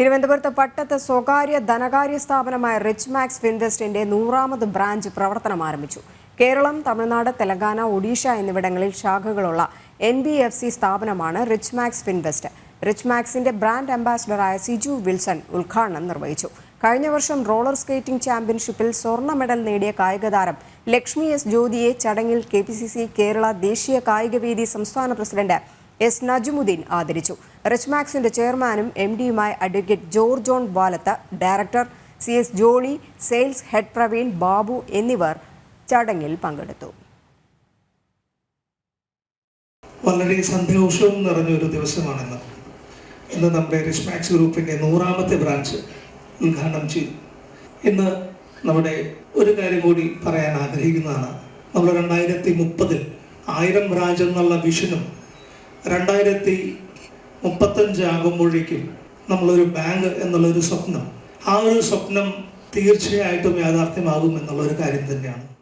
തിരുവനന്തപുരത്ത് പട്ടത്ത് സ്വകാര്യ ധനകാര്യ സ്ഥാപനമായ റിച്ച് മാക്സ് ഫിൻവെസ്റ്റിന്റെ നൂറാമത് ബ്രാഞ്ച് പ്രവർത്തനം ആരംഭിച്ചു. കേരളം തമിഴ്നാട് തെലങ്കാന ഒഡീഷ എന്നിവിടങ്ങളിൽ ശാഖകളുള്ള എൻ ബി എഫ് സി സ്ഥാപനമാണ് റിച്ച് മാക്സ് ഫിൻവെസ്റ്റ്. റിച്ച് മാക്സിന്റെ ബ്രാൻഡ് അംബാസിഡറായ സിജു വിൽസൺ ഉദ്ഘാടനം നിർവഹിച്ചു. കഴിഞ്ഞ വർഷം റോളർ സ്കേറ്റിംഗ് ചാമ്പ്യൻഷിപ്പിൽ സ്വർണ മെഡൽ നേടിയ കായിക താരം ലക്ഷ്മി എസ് ജ്യോതിയെ ചടങ്ങിൽ കെ കേരള ദേശീയ കായികവേദി സംസ്ഥാന പ്രസിഡന്റ് എസ് നജുമുദ്ദീൻ ആദരിച്ചു. റെച്ച്മാക്സിന്റെ ചെയർമാനും M ഡിയുമായ advocate George John Valath director C S Jolly sales head Praveen Babu എന്നിവർ ചടങ്ങിൽ പങ്കെടുത്തു. വളരെ സന്തോഷവും നിറഞ്ഞൊരു ദിവസമാണെന്ന്. ഇന്ന് നമ്മുടെ റിസ്മാക്സ് ഗ്രൂപ്പിന്റെ നൂറാമത്തെ ബ്രാഞ്ച് ഉദ്ഘാടനം ചെയ്തു. ഇന്ന് നമ്മുടെ ഒരു കാര്യം കൂടി പറയാൻ ആഗ്രഹിക്കുന്നതാണ്. നമ്മൾ രണ്ടായിരത്തി മുപ്പതിൽ ആയിരം ബ്രാഞ്ച് എന്നുള്ള വിഷനും രണ്ടായിരത്തി മുപ്പത്തഞ്ച് ആകുമ്പോഴേക്കും നമ്മളൊരു ബാങ്ക് എന്നുള്ളൊരു സ്വപ്നം. ആ ഒരു സ്വപ്നം തീർച്ചയായിട്ടും യാഥാർത്ഥ്യമാകും എന്നുള്ളൊരു കാര്യം തന്നെയാണ്.